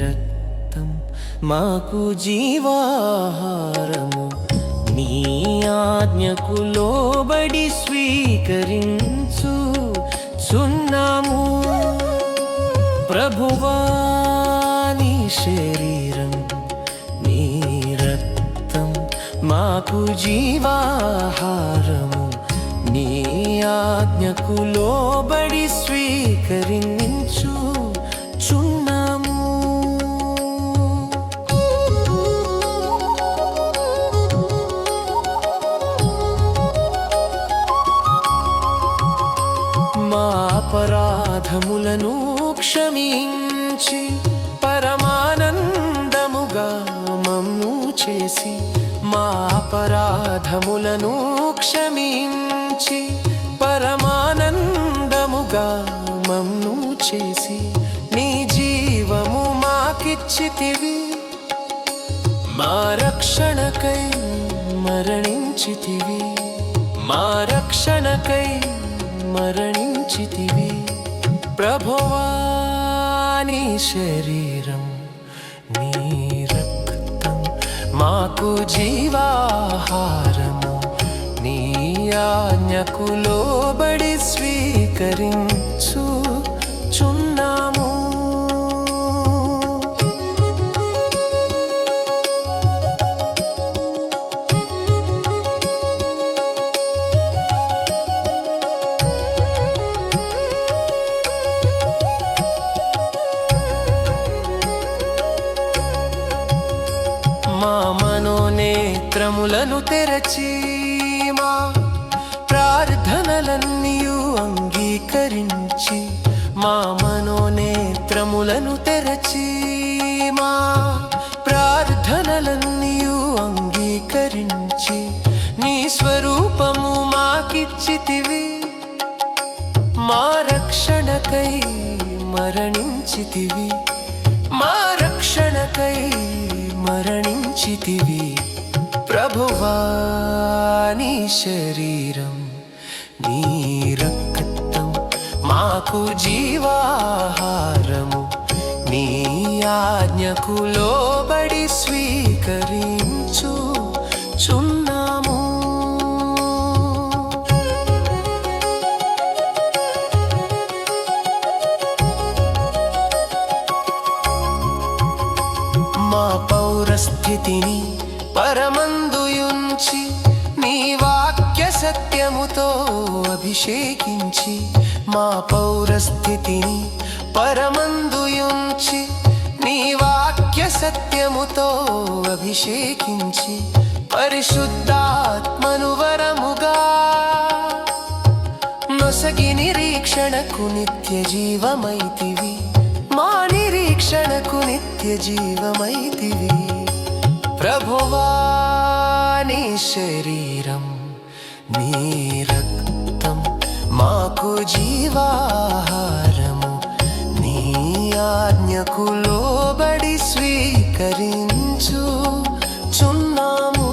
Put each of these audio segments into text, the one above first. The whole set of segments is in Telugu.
రక్తం మాకు జీవాహారము. నీ ఆజ్ఞకు లోబడి స్వీకరించు. చున్నాము. ప్రభువాని శరీరం నీ రక్తం మాకు జీవాహారము. నీ ఆజ్ఞకు లోబడి స్వీకరించు. క్షమించి పరమానందముగా మమ్ము చేసి మా అపరాధములను క్షమించి పరమానందముగా మమ్ము చేసి నీ జీవము మాకిచ్చితివి. మా రక్షణకై మరణించితివి. మా రక్షణకై మరణించితివి. నీ శరీరం నీ రక్తం మాకు జీవాహారము. నీ ఆజ్ఞకు లోబడి స్వీకరించు. మా మనోనేత్రములను తెరచి మా ప్రార్థనలన్నీయు అంగీకరించి మా మనోనేత్రములను తెరచి మా ప్రార్థనలన్నీయు అంగీకరించి నీ స్వరూపము మాకిచ్చితివి. మా రక్షణకై మరణించితివి. మా రక్షణకై మరణించితివి. ప్రభువాని శరీరం నీ రక్తం మాకు జీవాహారము. నీ ఆజ్ఞకు లోబడి స్వీకరించు. చున్నాము స్థితిని పరమందుయుంచి నీ వాక్య సత్యముతో అభిషేకించి మా పౌరస్థితిని పరమందుయుంచి నీ వాక్య సత్యముతో అభిషేకించి పరిశుద్ధాత్మను వరముగా నొసగి నిరీక్షణకు నిత్య జీవమైతివి. మా నిరీక్షణకు నిత్య జీవమైతివి. ప్రభువాని శరీరం నీ రక్తం మాకు జీవాహారము. నీ ఆజ్ఞకు లోబడి స్వీకరించు చున్నాము.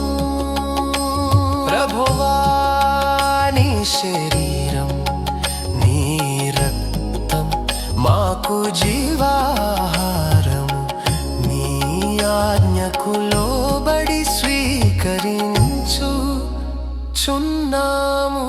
ప్రభువాని శరీరం నీ రక్తం మాకు జీవాహారము. నీ ఆజ్ఞకు లో స్వీకరించు చున్నాము